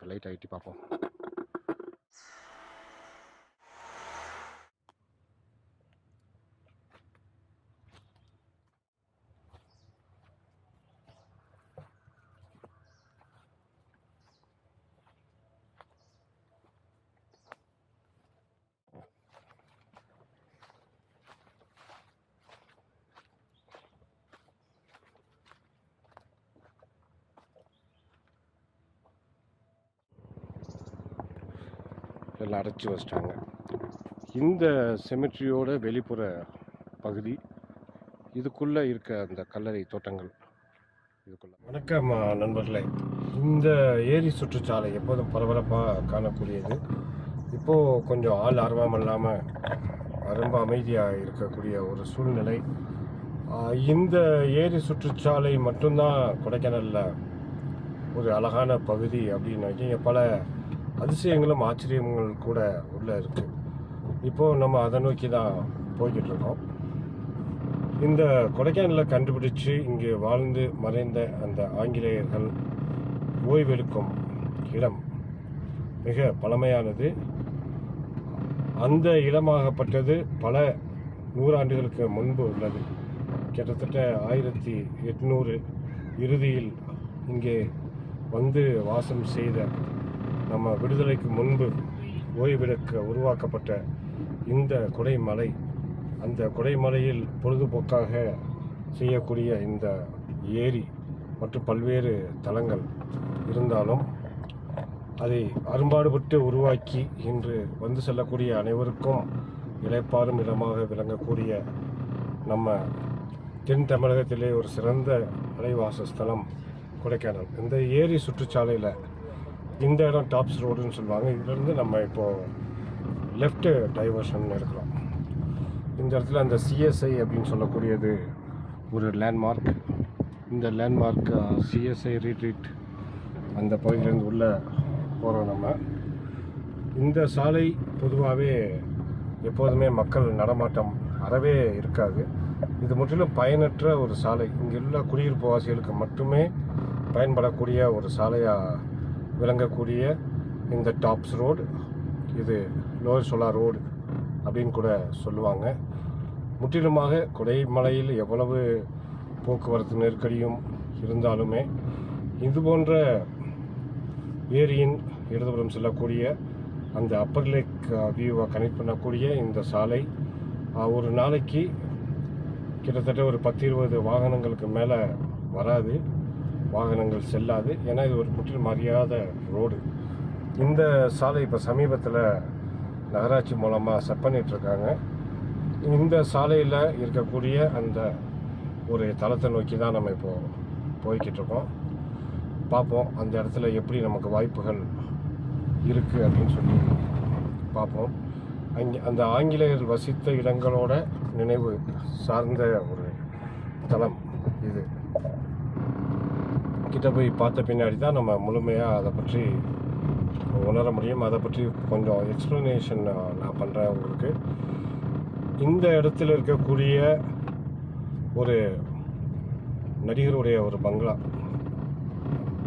இப்போ light IT பார்ப்போம் எல்லாம் அடைச்சி வச்சிட்டாங்க. இந்த செமிட்ரியோட வெளிப்புற பகுதி இதுக்குள்ளே இருக்க அந்த கல்லறை தோட்டங்கள் இதுக்குள்ள. வணக்கம் நண்பர்களே. இந்த ஏரி சுற்றுச்சாலை எப்போதும் பரபரப்பாக காணக்கூடியது. இப்போது கொஞ்சம் ஆள் ஆர்வம் இல்லாமல் ரொம்ப அமைதியாக இருக்கக்கூடிய ஒரு சூழ்நிலை. இந்த ஏரி சுற்றுச்சாலை மட்டும்தான் கொடைக்கானலில் ஒரு அழகான பகுதி அப்படின்னு இங்கே பல அதிசயங்களும் ஆச்சரியங்கள் கூட உள்ள இருக்கு. இப்போ நம்ம அதை நோக்கி தான் போய்கிட்டு இருக்கோம் இந்த கொடைக்கானலில் கண்டுபிடிச்சு இங்கே வாழ்ந்து மறைந்த அந்த ஆங்கிலேயர்கள் ஓய்வெடுக்கும் இடம் மிக பழமையானது. அந்த இடமாகப்பட்டது பல நூறாண்டுகளுக்கு முன்பு உள்ளது. கிட்டத்தட்ட ஆயிரத்தி எட்நூறு இறுதியில் இங்கே வந்து வாசம் செய்த நம்ம விடுதலைக்கு முன்பு ஓய்வெடுக்க உருவாக்கப்பட்ட இந்த குடைமலை அந்த குடைமலையில் பொழுதுபோக்காக செய்யக்கூடிய இந்த ஏரி மற்றும் பல்வேறு தலங்கள் இருந்தாலும் அதை அரும்பாடுபட்டு உருவாக்கி இன்று வந்து செல்லக்கூடிய அனைவருக்கும் இளைப்பாறும் இடமாக விளங்கக்கூடிய நம்ம தென் தமிழகத்திலே ஒரு சிறந்த அலைவாச ஸ்தலம் கொடைக்கானல். இந்த ஏரி சுற்றுச்சாலையில் இந்த இடம் டாப்ஸ் ரோடுன்னு சொல்லுவாங்க. இதுலேருந்து நம்ம இப்போது லெஃப்ட்டு டைவர்ஷன் இருக்கிறோம். இந்த இடத்துல அந்த சிஎஸ்ஐ அப்படின்னு சொல்லக்கூடியது ஒரு லேண்ட்மார்க் இந்த லேண்ட்மார்க் சிஎஸ்ஐ ரீட்ரீட் அந்த பகுதியிலேருந்து உள்ளே போகிறோம் நம்ம. இந்த சாலை பொதுவாகவே எப்போதுமே மக்கள் நடமாட்டம் அறவே இருக்காது. இது முற்றிலும் பயனற்ற ஒரு சாலை. இங்கே உள்ள குடியிருப்பு வாசிகளுக்கு மட்டுமே பயன்படக்கூடிய ஒரு சாலையாக விளங்கக்கூடிய இந்த டாப்ஸ் ரோடு இது லோயர் சோலா ரோடு அப்படின்னு கூட சொல்லுவாங்க. முற்றிலுமாக குடைமலையில் எவ்வளவு போக்குவரத்து நெருக்கடியும் இருந்தாலுமே இது போன்ற ஏரியின் இடதுபுறம் செல்லக்கூடிய அந்த அப்பர் லேக் வியூவை கனெக்ட் பண்ணக்கூடிய இந்த சாலை ஒரு நாளைக்கு கிட்டத்தட்ட ஒரு பத்து இருபது வாகனங்களுக்கு மேலே வராது. வாகனங்கள் செல்லாது. ஏன்னா இது ஒரு முற்றிலும் அறியாத ரோடு. இந்த சாலை இப்போ சமீபத்தில் நகராட்சி மூலமாக செட் பண்ணிகிட்ருக்காங்க இந்த சாலையில் இருக்கக்கூடிய அந்த ஒரு தளத்தை நோக்கி தான் நம்ம இப்போது போய்கிட்டு இருக்கோம் பார்ப்போம் அந்த இடத்துல எப்படி நமக்கு வாய்ப்புகள் இருக்குது அப்படின்னு சொல்லி பார்ப்போம். அங்கே அந்த ஆங்கிலேயர் வசித்த இடங்களோட நினைவு சார்ந்த ஒரு தளம் இது. கிட்ட போய் பார்த்த பின்னாடி தான் நம்ம முழுமையாக அதை பற்றி உணர முடியும். அதை பற்றி கொஞ்சம் எக்ஸ்ப்ளனேஷன் நான் பண்ணுறேன் உங்களுக்கு. இந்த இடத்துல இருக்கக்கூடிய ஒரு நடிகருடைய ஒரு பங்களா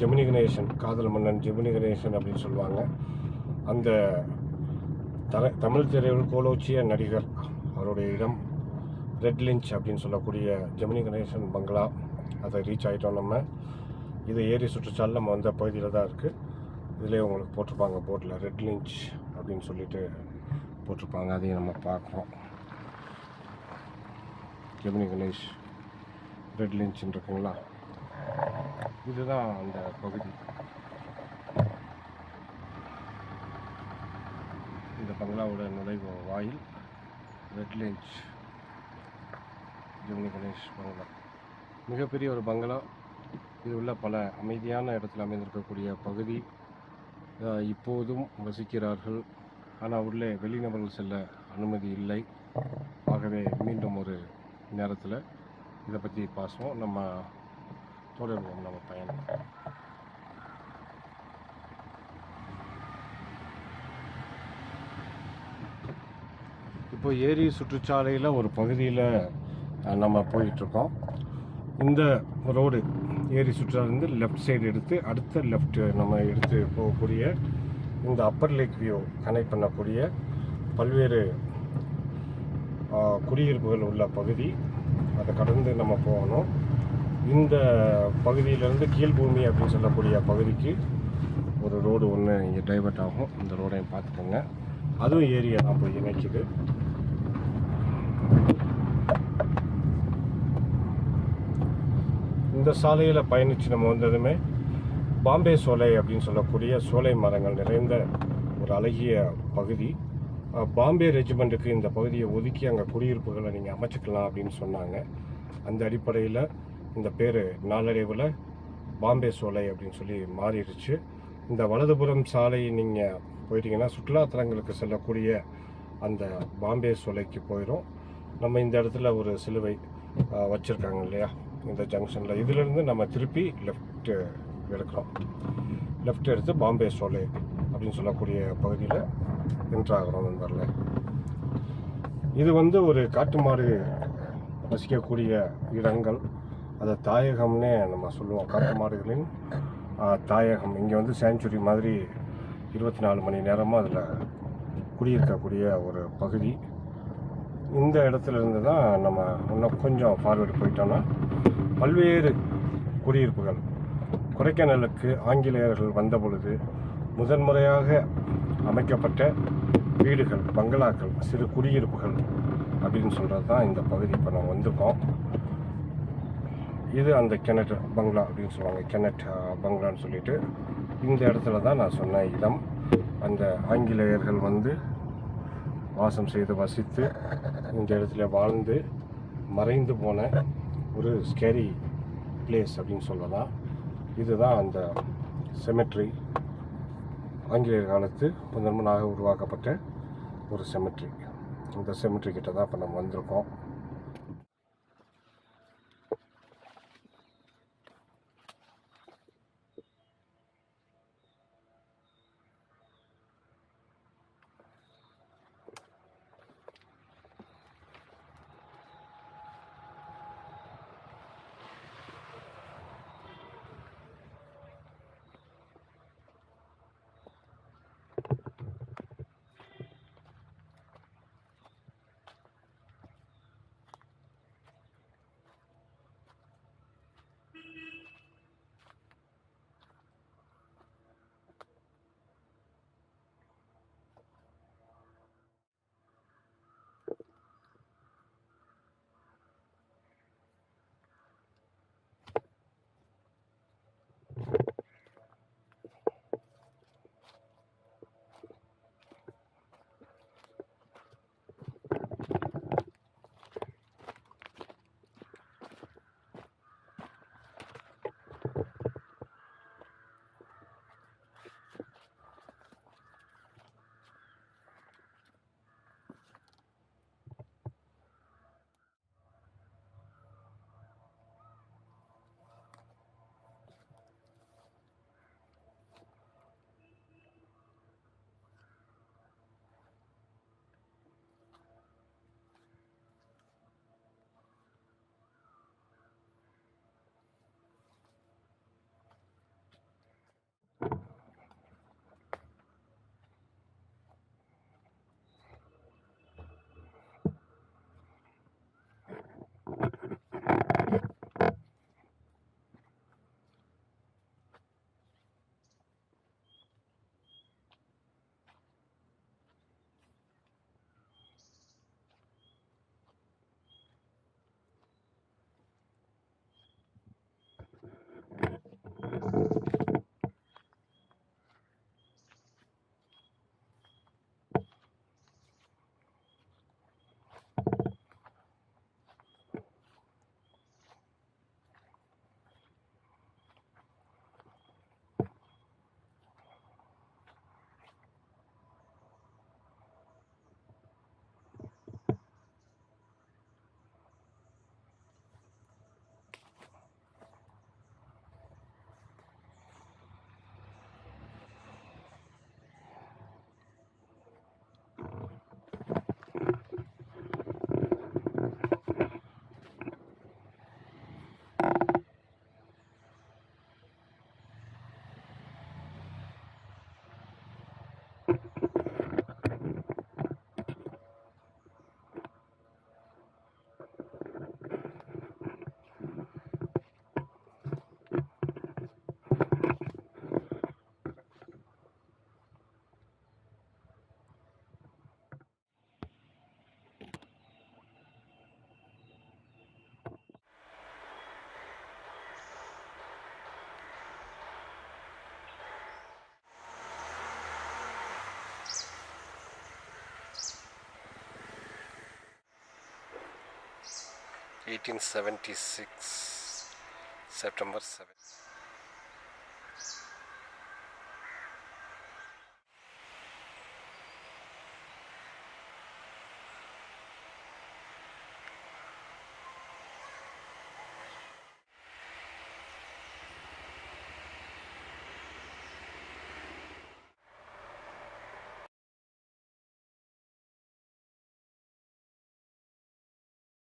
ஜெமினி கணேசன் காதல் மன்னன் ஜெமினி கணேசன் அப்படின்னு சொல்லுவாங்க. அந்த தர தமிழ் திரையில் கோலோச்சிய நடிகர் அவருடைய இடம் ரெட் லிஞ்ச் அப்படின்னு சொல்லக்கூடிய ஜெமினி கணேசன் பங்களா. அதை ரீச் ஆகிட்டோம் நம்ம. இது ஏரி சுற்றுச்சாலை நம்ம வந்த பகுதியில் தான் இருக்குது இதிலே உங்களுக்கு போட்டிருப்பாங்க போட்டில் ரெட் லிஞ்ச் அப்படின்னு சொல்லிட்டு போட்டிருப்பாங்க. அதையும் நம்ம பார்க்குறோம். ஜெமினி கணேஷ் ரெட் லிஞ்சுன்னு இருக்குங்களா? இதுதான் அந்த பகுதி. இந்த பங்களாவோட நுழைவு வாயில் ரெட் லிஞ்ச் ஜெமினி கணேஷ் பங்களா. மிகப்பெரிய ஒரு பங்களா. இது உள்ள பல அமைதியான இடத்துல அமைந்திருக்கக்கூடிய பகுதி இப்போதும் வசிக்கிறார்கள். ஆனால் உள்ளே வெளிநபர்கள் செல்ல அனுமதி இல்லை. ஆகவே மீண்டும் ஒரு நேரத்தில் இதை பற்றி பாசுவோம். நம்ம தொடருவோம். நம்ம பயணம். இப்போ ஏரி சுற்றுச்சாலையில் ஒரு பகுதியில் நம்ம போயிட்டுருக்கோம் இந்த ரோடு ஏரி சுற்றுலாலேருந்து லெஃப்ட் சைடு எடுத்து அடுத்த லெஃப்ட் நம்ம எடுத்து போகக்கூடிய இந்த அப்பர் லேக் வியூ கனெக்ட் பண்ணக்கூடிய பல்வேறு குடியிருப்புகள் உள்ள பகுதி. அதை கடந்து நம்ம போகணும். இந்த பகுதியிலேருந்து கீழ்பூமி அப்படின்னு சொல்லக்கூடிய பகுதிக்கு ஒரு ரோடு ஒன்று இங்கே டைவர்ட் ஆகும். இந்த ரோடையும் பார்த்துக்கோங்க. அதுவும் ஏரியா தான் போய் இணைக்குது. இந்த சாலையில் பயணித்து நம்ம வந்ததுமே பாம்பே சோலை அப்படின்னு சொல்லக்கூடிய சோலை மரங்கள் நிறைந்த ஒரு அழகிய பகுதி. பாம்பே ரெஜிமெண்ட்டுக்கு இந்த பகுதியை ஒதுக்கி அங்கே குடியிருப்புகளை நீங்கள் அமைச்சுக்கலாம் அப்படின்னு சொன்னாங்க. அந்த அடிப்படையில் இந்த பேர் நாளடைவில் பாம்பே சோலை அப்படின்னு சொல்லி மாறிடுச்சு. இந்த வலதுபுறம் சாலை நீங்கள் போயிட்டீங்கன்னா சுற்றுலாத்தலங்களுக்கு செல்லக்கூடிய அந்த பாம்பே சோலைக்கு போயிடும் நம்ம இந்த இடத்துல ஒரு சிலுவை வச்சுருக்காங்க இல்லையா? இந்த ஜங்ஷனில் இதிலிருந்து நம்ம திருப்பி லெஃப்ட்டு எடுக்கிறோம். லெஃப்ட் எடுத்து பாம்பே சோலை அப்படின்னு சொல்லக்கூடிய பகுதியில் என்ட்ராகிறோம் நண்பரில் இது வந்து ஒரு காட்டு மாடு வசிக்கக்கூடிய இடங்கள். அதை தாயகம்னே நம்ம சொல்லுவோம். காட்டு மாடுகளின் தாயகம். இங்கே வந்து சேஞ்சுரி மாதிரி இருபத்தி நாலு மணி நேரமும் அதில் குடியிருக்கக்கூடிய ஒரு பகுதி. இந்த இடத்துல இருந்து தான் நம்ம இன்னும் கொஞ்சம் ஃபார்வேர்டு போயிட்டோம்னா பல்வேறு குடியிருப்புகள். கொடைக்கானலுக்கு ஆங்கிலேயர்கள் வந்த பொழுது முதன்முறையாக அமைக்கப்பட்ட வீடுகள் பங்களாக்கள் சிறு குடியிருப்புகள் அப்படின்னு சொல்கிறது தான் இந்த பகுதி. இப்போ நம்ம வந்திருக்கோம் இது அந்த கெனட் பங்களா அப்படின்னு சொல்லுவாங்க. கெனட் பங்களான்னு சொல்லிட்டு இந்த இடத்துல தான் நான் சொன்ன இடம். அந்த ஆங்கிலேயர்கள் வந்து வாசம் செய்து வசித்து இந்த இடத்துல வாழ்ந்து மறைந்து போன ஒரு ஸ்கேரி பிளேஸ் அப்படின்னு சொல்லலாம். இதுதான் அந்த செமெட்ரி ஆங்கிலேயர் காலத்து முதன்மனாக உருவாக்கப்பட்ட ஒரு செமெட்ரி இந்த செமெட்ரி கிட்ட தான் இப்போ நம்ம வந்திருக்கோம். 1876 September 7